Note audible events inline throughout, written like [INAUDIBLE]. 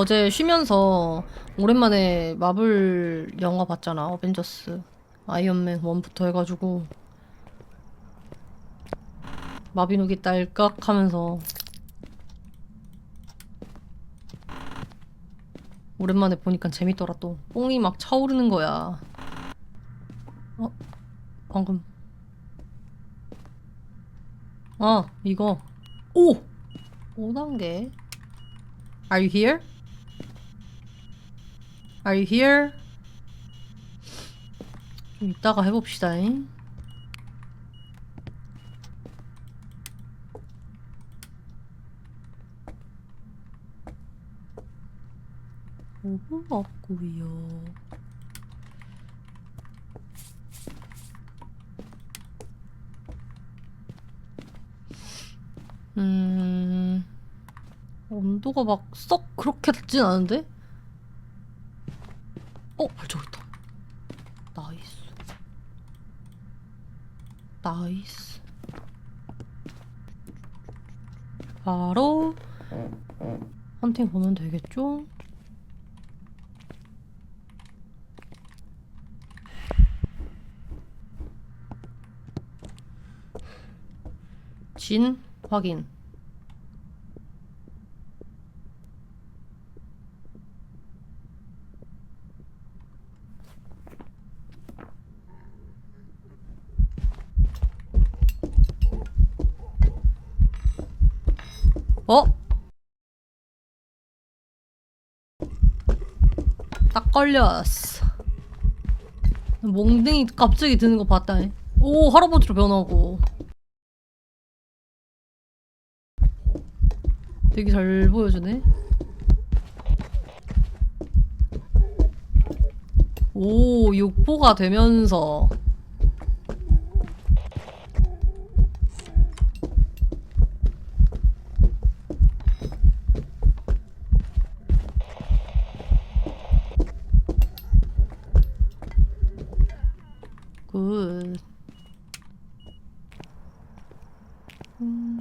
어제 쉬면서 오랜만에 마블 영화 봤잖아. 어벤져스. 아이언맨 1부터 해가지고. 마비노기 딸깍 하면서. 오랜만에 보니까 재밌더라 또. 뽕이 막 차오르는 거야. 어? 방금. 아, 이거. 오! 5단계. Are you here? Are you here? 좀 이따가 해봅시다. 잉. 오븐 없고요. 음, 온도가 막 썩 그렇게 낮진 않은데? 어, 발자국 있다. 나이스. 나이스. 바로 헌팅 보면 되겠죠? 진 확인. 어? 딱 걸렸어. 몽둥이 갑자기 드는 거 봤다. 오, 할아버지로 변하고. 되게 잘 보여주네. 오, 육보가 되면서. 굿. 음.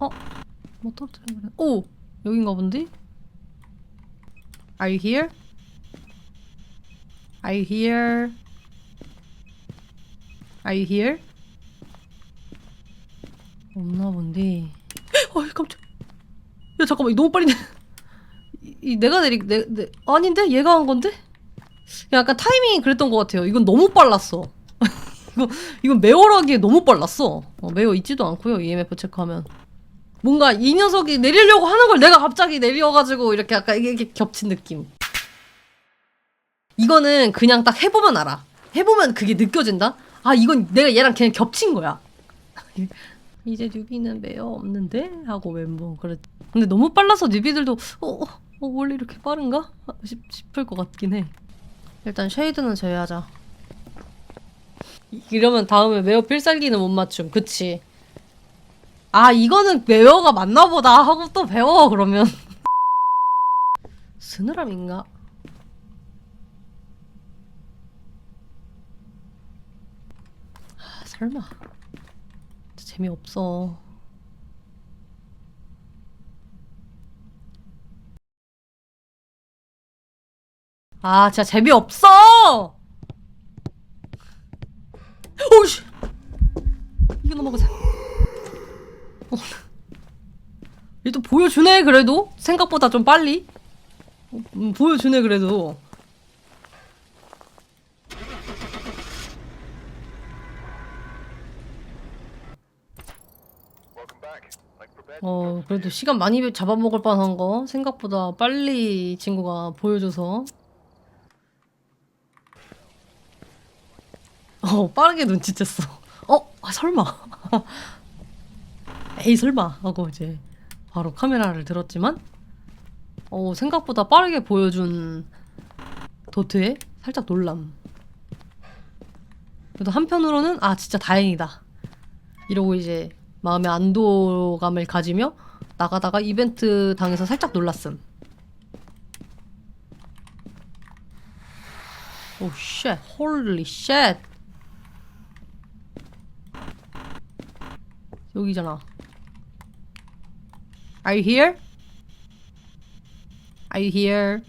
어? 뭐 떨어뜨려버려. 오! 여긴가 본데? Are you here? Are you here? Are you here? 없나 본데. [GASPS] 어이 깜짝. 야 잠깐만 이거 너무 빨리 내. 이, 이 내가 내리 내, 내 아닌데 얘가 한 건데? 약간 타이밍이 그랬던 것 같아요. 이건 너무 빨랐어. [LAUGHS] 이거 이건 매월하기에 너무 빨랐어. 어, 매워 있지도 않고요. EMF 체크하면 뭔가 이 녀석이 내리려고 하는 걸 내가 갑자기 내려가지고 이렇게 약간 이게 겹친 느낌. 이거는 그냥 딱 해보면 알아. 해보면 그게 느껴진다. 아 이건 내가 얘랑 그냥 겹친 거야. [LAUGHS] 이제 뉴비는 매어 없는데 하고 멤버 그랬. 근데 너무 빨라서 뉴비들도 어, 어, 어 원래 이렇게 빠른가 싶, 싶을 것 같긴 해. 일단 쉐이드는 제외하자. 이러면 다음에 매어 필살기는 못 맞춤. 그치? 아 이거는 매어가 맞나 보다 하고 또 배워 그러면. [LAUGHS] 스느람인가? 아, 설마. 재미없어. 아, 진짜 재미없어! 오우씨! 이거 넘어가자. 어. 얘도 보여주네, 그래도? 생각보다 좀 빨리. 음, 보여주네, 그래도. 어, 그래도 시간 많이 잡아먹을 뻔한 거 생각보다 빨리 이 친구가 보여줘서 어, 빠르게 눈치챘어. 어, 아, 설마. [LAUGHS] 에이, 설마. 하고 이제 바로 카메라를 들었지만 어, 생각보다 빠르게 보여준 도트에 살짝 놀람. 그래도 한편으로는 아, 진짜 다행이다. 이러고 이제 마음의 안도감을 가지며 나가다가 이벤트 당해서 살짝 놀랐음. 오 쉣. 홀리 쉣. 여기잖아. Are you here? Are you here?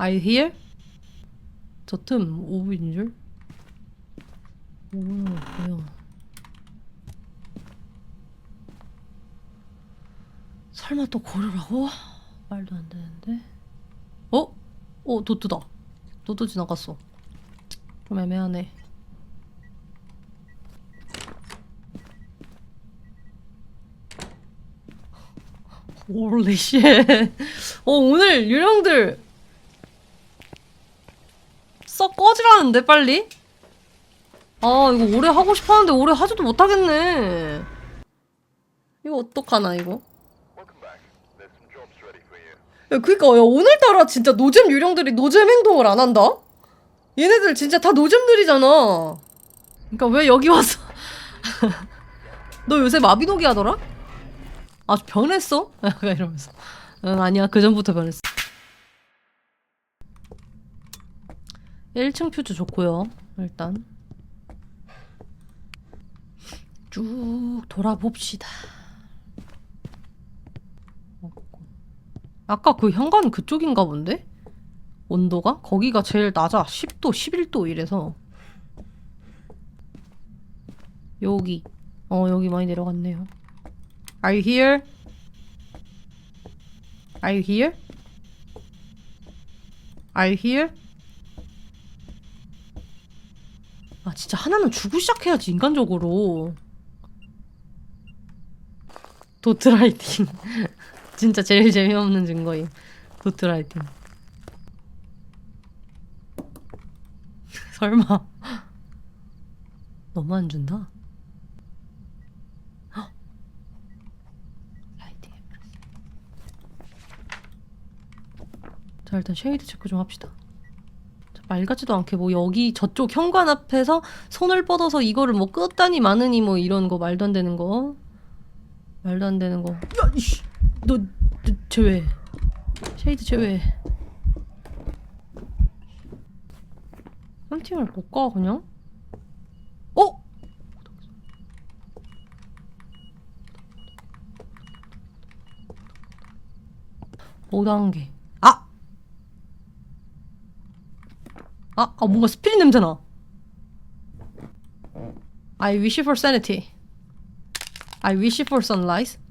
Are you here? 저틈 오브인 줄? 뭐야, 뭐야. 설마 또 고르라고? 말도 안 되는데. 어? 어, 도트다. 도트 지나갔어. 좀 애매하네. 홀리 쉣. 어, 오늘 유령들 썩 꺼지라는데 빨리? 아, 이거 오래 하고 싶었는데 오래 하지도 못하겠네. 이거 어떡하나 이거? Welcome back. There's some jobs ready for you. 야, 그니까, 야, 오늘따라 진짜 노잼 유령들이 노잼 행동을 안 한다? 얘네들 진짜 다 노잼들이잖아. 그니까 왜 여기 와서. [LAUGHS] 너 요새 마비노기 하더라? 아, 변했어? [LAUGHS] 약간 이러면서. 응, 아니야. 그 전부터 변했어. 1층 퓨즈 좋고요 일단. 쭉 돌아봅시다. 아까 그 현관 그쪽인가 본데? 온도가? 거기가 제일 낮아. 10도, 11도 이래서. 여기. 어, 여기 많이 내려갔네요. Are you here? Are you here? Are you here? 아, 진짜 하나는 주고 시작해야지, 인간적으로. 도트라이팅. [LAUGHS] 진짜 제일 재미없는 증거임. 도트라이팅. 설마. 너무 안 준다. 헉. 라이팅. 자 일단 쉐이드 체크 좀 합시다. 자, 말 같지도 않게 뭐 여기 저쪽 현관 앞에서 손을 뻗어서 이거를 뭐 끄다니 마느니 뭐 이런 거 말도 안 되는 거 말도 안 되는 거. 야 이씨. 너, 너 제외. 쉐이드 제외. 못가 그냥? 어? 5단계. 아! 아, 아 뭔가 스피릿 냄새나. I wish for sanity. I wish for sunlight.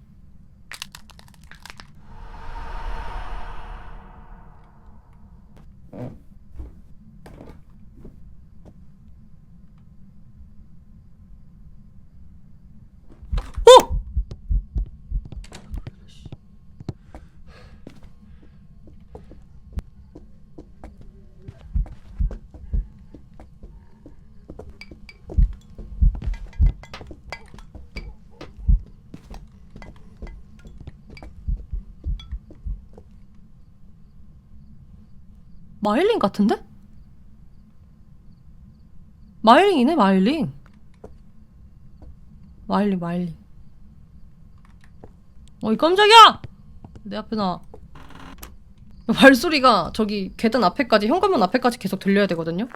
마일링 같은데? 마일링이네 마일링 마일링 마일링 어이 깜짝이야! 내 앞에 나. 발소리가 저기 계단 앞에까지 현관문 앞에까지 계속 들려야 되거든요?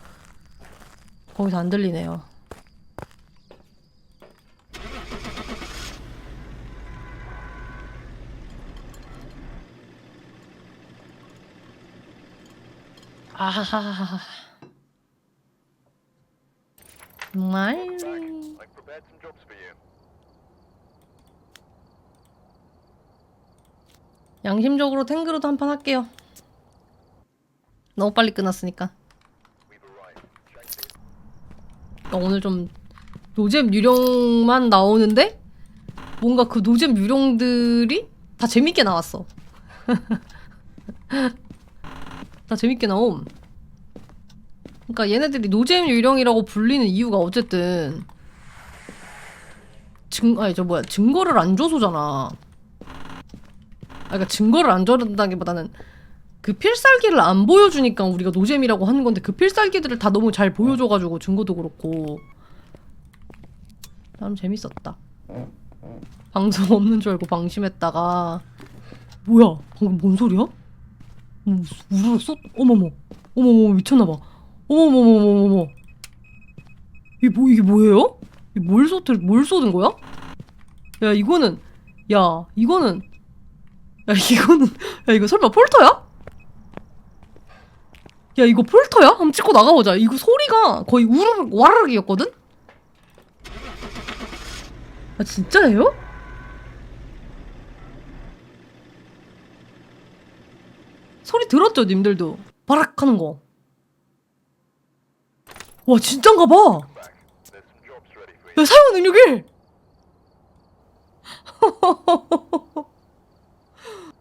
거기서 안 들리네요 아하하하 you. 양심적으로 탱그로도 한 판 할게요. 너무 빨리 끝났으니까. 그러니까 오늘 좀 노잼 유령만 나오는데 뭔가 그 노잼 유령들이 다 재밌게 나왔어. [LAUGHS] 다 재밌게 나옴. 그러니까 얘네들이 노잼 유령이라고 불리는 이유가 어쨌든 증 아니 저 뭐야 증거를 안 줘서잖아. 아, 그러니까 증거를 안 줘준다기보다는 그 필살기를 안 보여주니까 우리가 노잼이라고 하는 건데 그 필살기들을 다 너무 잘 보여줘가지고 증거도 그렇고 나름 재밌었다. 방송 없는 줄 알고 방심했다가 뭐야 방금 뭔 소리야? 뭐 우르르 쏟 어머머 어머머 미쳤나봐 어머머머머머머 이게 뭐 이게 뭐예요? 이게 뭘 쏟을 뭘 쏟은 거야? 야 이거는 야 이거는 야 이거는 야 이거 설마 폴터야? 야 이거 폴터야? 한번 찍고 나가보자 이거 소리가 거의 우르르 와르르이었거든? 아 진짜예요? 소리 들었죠 님들도 바락 하는 거 와 진짠가 봐. 야, 사용 능력이! [LAUGHS]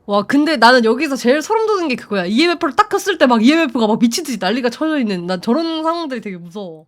와, 근데 나는 여기서 제일 소름 돋는 게 그거야. EMF를 딱 켰을 때 막 EMF가 막 미친 듯이 난리가 쳐져 있는, 난 저런 상황들이 되게 무서워.